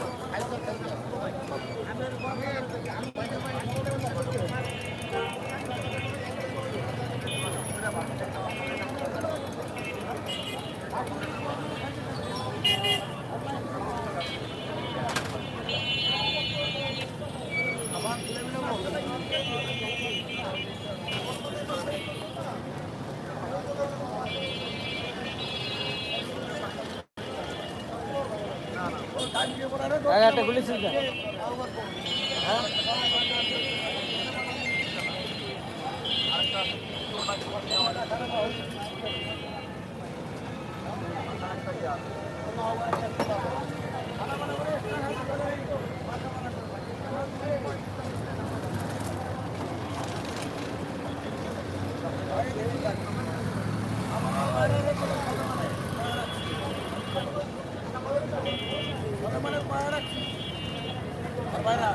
Yeah. একটা খুলেছিস হ্যাঁ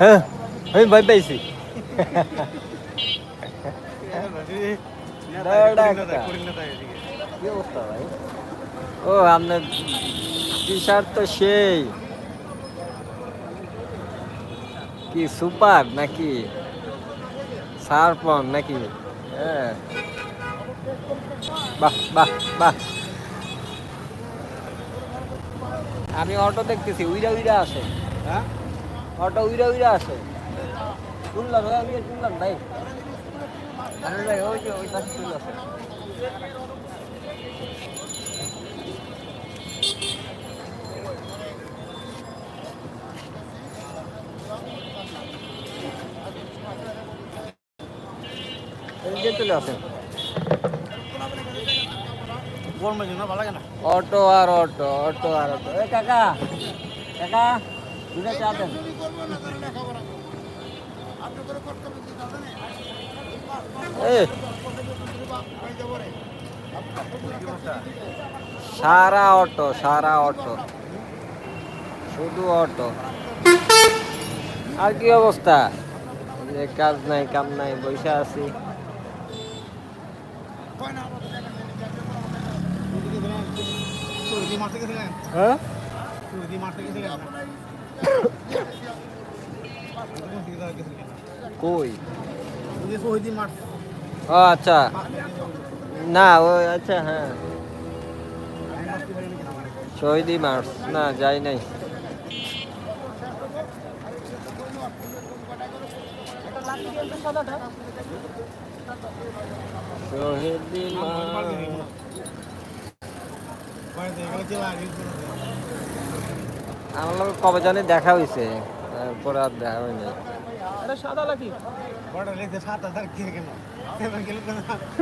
হ্যাঁ আমি ভয় পাইছি। ও আপনার টি শার্ট তো সেই। কি সুপার নাকি? সারপন নাকি? হ্যাঁ। বাহ বাহ বাহ। আমি অটো দেখতেছি উইরা উইরা আছে। হ্যাঁ? অটো উইরা উইরা আসে শুনলাম ভাই আমি শুনলাম ভাই। আরে ভাই ওই যে ওই পাশে এই চলে আসেন অটো আর অটো অটো আর অটো। এ কাকা কাকা। দুটো চা দেন। সারা অটো সারা অটো। শুধু অটো। আর কি অবস্থা? যে কাজ নাই কাম নাই বসে আছি। হ্যাঁ? কই? ও আচ্ছা। না ও আচ্ছা হ্যাঁ। শহীদি মার্চ। না যাই নাই। শহীদি মার্চ। আমার লোক কবে জানি দেখা হয়েছে তারপর আর দেখা হয় সাদা লাকি কেন?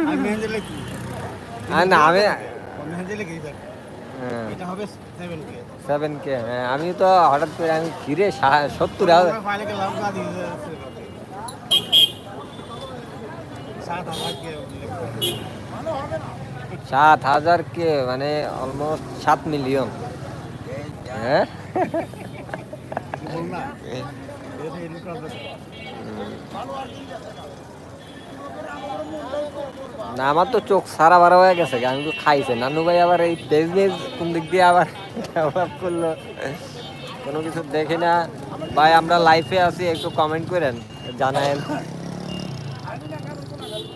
আমি না হ্যাঁ। সেভেন কে হ্যাঁ। আমি তো হঠাৎ করে আমি ফিরে সত্তর সাত হাজার কে মানে অলমোস্ট সাত মিলিয়ন হ্যাঁ? না আমার তো চোখ সারা বারো হয়ে গেছে আমি তো খাইছে। নানু ভাই আবার এই বিজনেস কোন দিক দিয়ে আবার ডেভেলপ করল। কোনো কিছু দেখি না। ভাই আমরা লাইফে আছি একটু কমেন্ট করেন জানায়েন।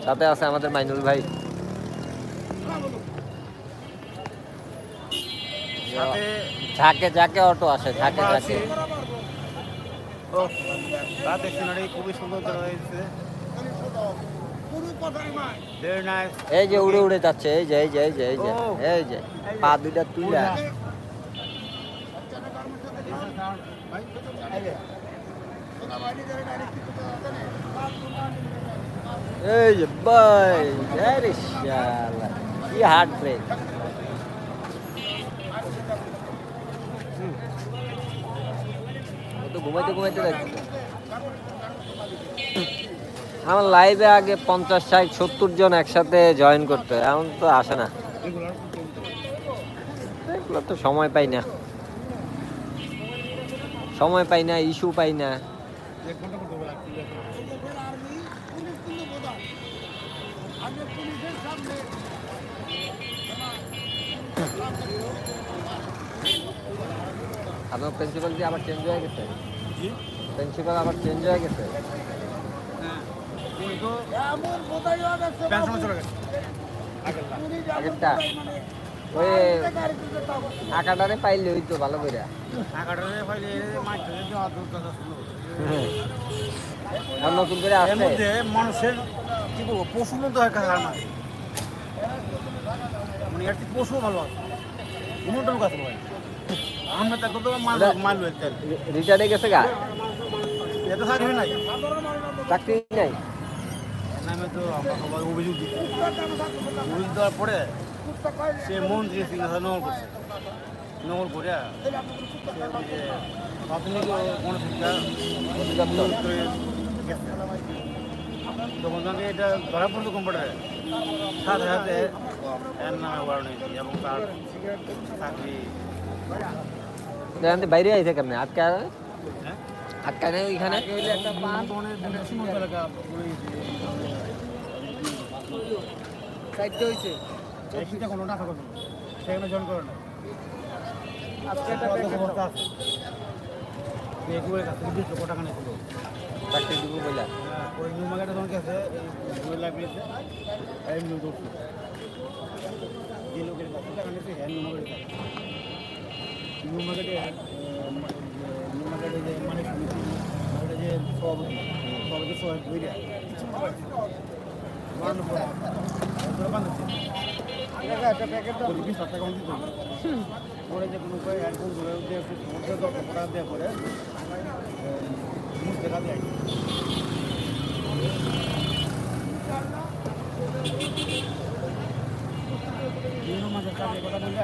সাথে আছে আমাদের মাইনুল ভাই। সাথে ঝাঁকে ঝাঁকে অটো আসে ঝাঁকে ঝাঁকে। সিনারি খুবই সুন্দর হয়েছে। নাইস এই যে উড়ে উড়ে যাচ্ছে এই যে এই যে এই যে এই যে এই যে পা দুইটা তুইলা। এই যে আরে কি হার্ট ব্রেক ও তো ঘুমাইতে ঘুমাইতে যাচ্ছে। আমার লাইভে আগে পঞ্চাশ, ষাট, সত্তর জন একসাথে জয়েন করতে এমন তো আসে না। এগুলো তো সময় পাই না। সময় পাই না ইস্যু পাই না। আপনার প্রিন্সিপাল কি আবার চেঞ্জ হয়ে গেছে? প্রিন্সিপাল আবার চেঞ্জ হয়ে গেছে। হ্যাঁ আঁকাটারে পাইলে ওই তো ভালো করে। নতুন করে আসছে। মানুষের কি বলব পশু মতো হয় আর মাছ মানে এর পশু ভালো আছে। উন্নত লোক আছে ভাই। রিটার্ডে গেছে গা। চাকরি নাই। অভিযোগ অভিযোগ দেওয়ার পরে সে মন্ত্রী নমল করছে। নমল করে প্রাথমিক তখন তাকে এটা ধরা পড়ল কম্পিউটারে। সাথে সাথে এর নামে ওয়ারণ এবং তার চাকরি থেকে বাইরে আইছে কেমনে? আটকা আটকা নেই ওইখানে? চারটে হয়েছে একশোটা কোনো টাকা করবে সেখানে জয়েন করে না আজকে একটা প্যাকেট আছে এগুলোর কাছ বিশ লক্ষ টাকা নিয়েছিল চাকরি দিব বইলা। ওই নিউ মার্কেটে যখন গেছে দুই লাখ নিয়েছে এই নিউ দৌড়ছে যে লোকের কাছে টাকা নিয়েছে হ্যাঁ নিউ মার্কেটে নিউ যে মানে সমিতি যে একটা প্যাকেট দাও বিশ টাকা পরে যে কোনো উপায় একদম ধরে দিয়ে একটু সমস্যা টাকা দেওয়া পরে মুখ দেখা দেয় মাসের চাকরি কথা বললে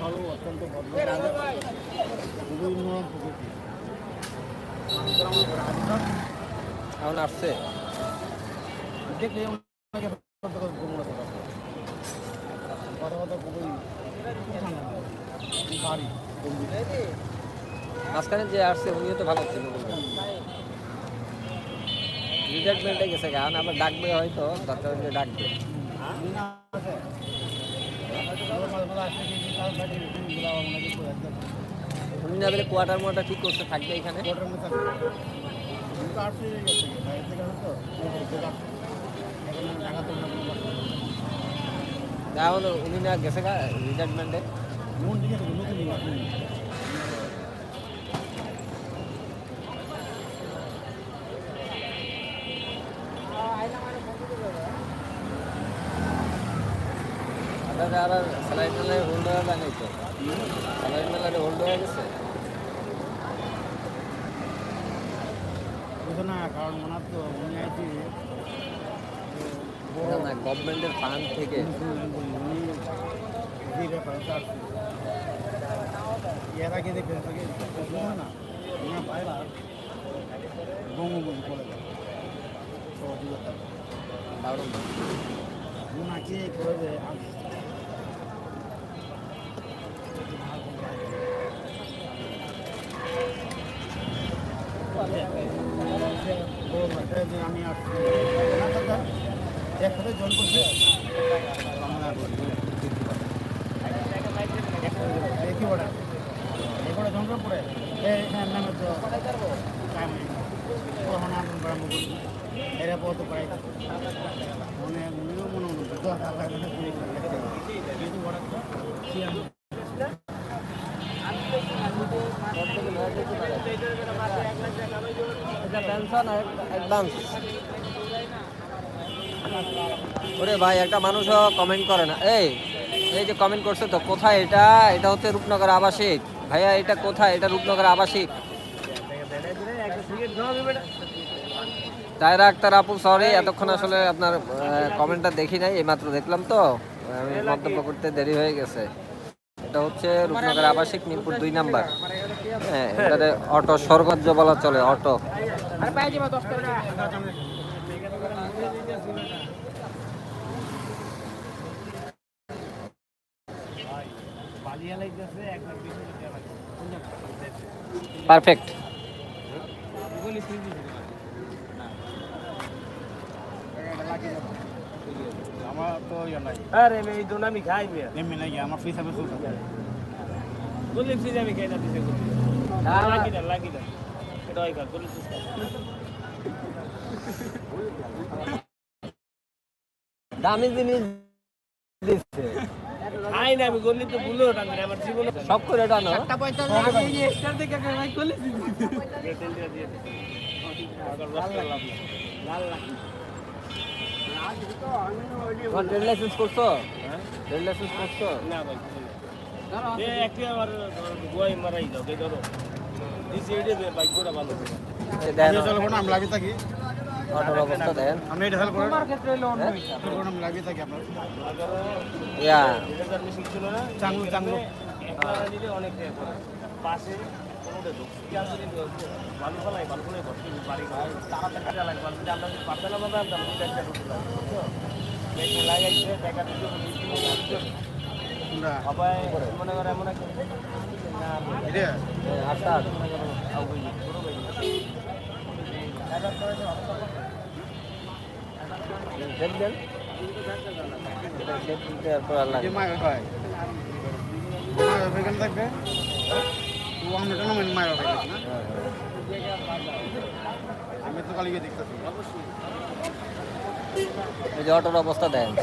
ভালো অত্যন্ত খুবই নরম প্রকৃতি এখন আসছে দেখলে অনেকে কথা কথা খুবই ভারী মাঝখানে যে আসছে উনিও তো ভালো ছিল রিটায়ারমেন্টে গেছে গান আবার ডাকবে হয়তো দরকার ডাকবে। উনি না কোয়ার্টার মোয়ার্টার ঠিক করতে থাকবে এখানে? তাহলে উনি না গেছে রিটায়ারমেন্টে আবার স্যালারি ট্যালারি হোল্ড হয়ে যায় নাই তো। স্যালারি ট্যালারি হোল্ড হয়ে গেছে? না কারণ ওনার তো উনি না গভর্নমেন্টের ফান্ড থেকে। এর আগে দেখবেন না ওনার ভাইরা বঙ্গবন্ধু করে সহযোগিতা ওনাকে করে আমি আসছি একসাথে জল করছে দেখি ওটা এগুলো ধ্বংস পড়ে এখানে নামে তো তখন আমি ব্রাহ্ম করি এরা পথ মনে মনে মনে ওরে ভাই, একটা মানুষও কমেন্ট করে না। এই এই যে কমেন্ট করছে তো, কোথায় এটা? এটা হচ্ছে রূপনগর আবাসিক। ভাইয়া, এটা কোথায়? এটা রূপনগর আবাসিক। তাইরা আক্তার আপু সরি এতক্ষণ আসলে আপনার কমেন্টটা দেখি নাই এইমাত্র দেখলাম তো। আমি মন্তব্য করতে দেরি হয়ে গেছে। এটা হচ্ছে রূপনগর আবাসিক মিরপুর দুই নাম্বার। হ্যাঁ এটাতে অটো স্বর্গজ্য বলা চলে অটো। পারফেক্ট আমার তো ইয়ে নাই। আরে আমি এই দুন খাই বিয়া এমনি নাই আমার ফিস হবে সুখ আমি খাই না লাগি না। লাগি না এটা হয় দামি জিনিস দিচ্ছে খাই না আমি গুলি তো ভুলে ওটা আমার জীবনে সব করে টানো। এক্সট্রা থেকে ভাই। গুলি দিয়ে দিয়ে। লাল লাল লাল লাল তোমার ট্রেড লাইসেন্স করছ? ট্রেড লাইসেন্স করছ? না ভাই এ একটি আমার গোয়াই মারাই দাও কে ধরো? দিছি এডে বাইক গোটা ভালো এই দেখো। চলো আমরা আমি থাকি। অটোর অবস্থা দেখেন আপনি এটা হেল্প করেন। তোমার ক্ষেত্রে হলো অন্য হ্যাঁ? থাকি কোনটা এটা? আটটা দেন দেন এটা সেট দিতে আর পর আর লাগে যে মায়ের ভাই মায়ের ভাই কেন থাকবে? তো আমরা কেন মায়ের ভাই না? হ্যাঁ, হ্যাঁ। আমি যে অটোর অবস্থা দেখেন